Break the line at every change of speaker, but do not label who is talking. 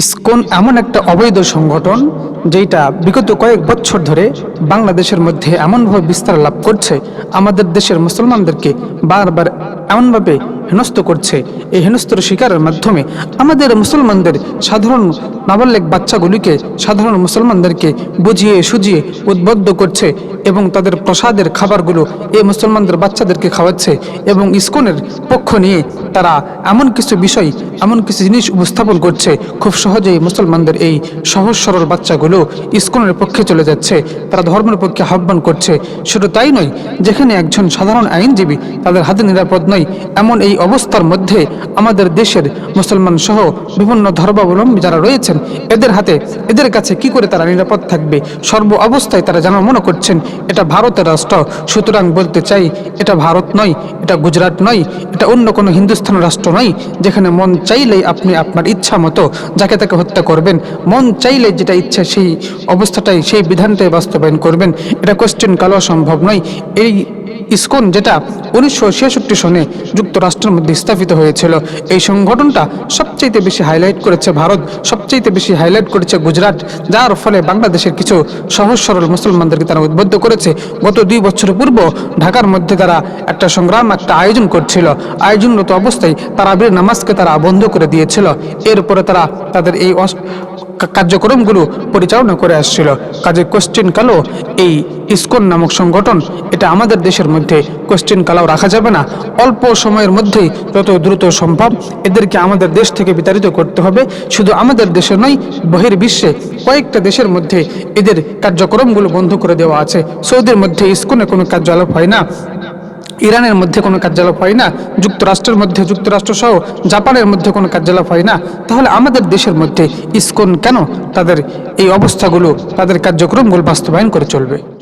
ISKCON এমন একটা অবৈধ সংগঠন যেটা বিগত কয়েক বছর ধরে বাংলাদেশের মধ্যে এমনভাবে বিস্তার লাভ করছে। আমাদের দেশের মুসলমানদেরকে বারবার এমনভাবে হেনস্থ করছে। এই হেনস্থর শিকারের মাধ্যমে আমাদের মুসলমানদের সাধারণ নাবালিক বাচ্চাগুলিকে, সাধারণ মুসলমানদেরকে বুঝিয়ে সুজিয়ে উদ্বুদ্ধ করছে এবং তাদের প্রসাদের খাবারগুলো এই মুসলমানদের বাচ্চাদেরকে খাওয়াচ্ছে এবং ইস্কনের পক্ষ নিয়ে তারা এমন কিছু বিষয়, এমন কিছু জিনিস উপস্থাপন করছে। খুব সহজেই মুসলমানদের এই সহজ সরল বাচ্চাগুলো ইস্কনের পক্ষে চলে যাচ্ছে। তারা ধর্মের পক্ষে আহ্বান করছে। শুধু তাই নয়, যেখানে একজন সাধারণ আইনজীবী তাদের হাতে নিরাপদ নয় এমন এই অবস্থার মধ্যে আমাদের দেশের মুসলমান সহ বিভিন্ন ধর্মাবলম্বী যারা রয়েছেন, এদের হাতে, এদের কাছে কি করে তারা নিরাপদ থাকবে? সর্ব অবস্থায় তারা যেন মনে করছেন, এটা ভারতের রাষ্ট্র, সুতরাং বলতে চাই, এটা ভারত নয়, এটা গুজরাট নয়, এটা অন্য কোনো হিন্দুস্থান রাষ্ট্র নয়, যেখানে মন চাইলেই আপনি আপনার ইচ্ছা মতো যাকে তাকে হত্যা করবেন, মন চাইলে যেটা ইচ্ছা সেই অবস্থাটাই, সেই বিধানটাই বাস্তবায়ন করবেন, এটা কোশ্চেন কালো সম্ভব নয়। এই ইসকন, যেটা উনিশশো ছেষট্টি সনে যুক্তরাষ্ট্রের মধ্যে স্থাপিত হয়েছিল। এই সংগঠনটা সবচাইতে বেশি হাইলাইট করেছে ভারত, সবচাইতে বেশি হাইলাইট করেছে গুজরাট, যার ফলে বাংলাদেশের কিছু সহজ সরল মুসলমানদেরকে তারা উদ্বুদ্ধ করেছে। গত দুই বছর পূর্ব ঢাকার মধ্যে তারা একটা সংগ্রাম, একটা আয়োজন করছিল। আয়োজনরত অবস্থায় তারাবির নামাজকে তারা বন্ধ করে দিয়েছিল। এরপরে তারা তাদের এই কার্যক্রমগুলো পরিচালনা করে আসছিল। কাজে কোশ্চেন কালো, এই ইসকন নামক সংগঠন, এটা আমাদের দেশের মধ্যে কোশ্চেন কালাও রাখা যাবে না। অল্প সময়ের মধ্যেই যত দ্রুত সম্ভব এদেরকে আমাদের দেশ থেকে বিতাড়িত করতে হবে। শুধু আমাদের দেশে নয়, বহির্বিশ্বে কয়েকটা দেশের মধ্যে এদের কার্যক্রমগুলো বন্ধ করে দেওয়া আছে। সৌদির মধ্যে ইসকনে কোনো কার্যালয় হয় না। ইরানের মধ্যে কোনো কার্যালয় হয় না, যুক্তরাষ্ট্রের মধ্যে, যুক্তরাষ্ট্র সহ জাপানের মধ্যে কোনো কার্যালয় হয় না। তাহলে আমাদের দেশের মধ্যে ইসকন কেন তাদের এই অবস্থাগুলো, তাদের কার্যক্রমগুলো বাস্তবায়ন করে চলবে?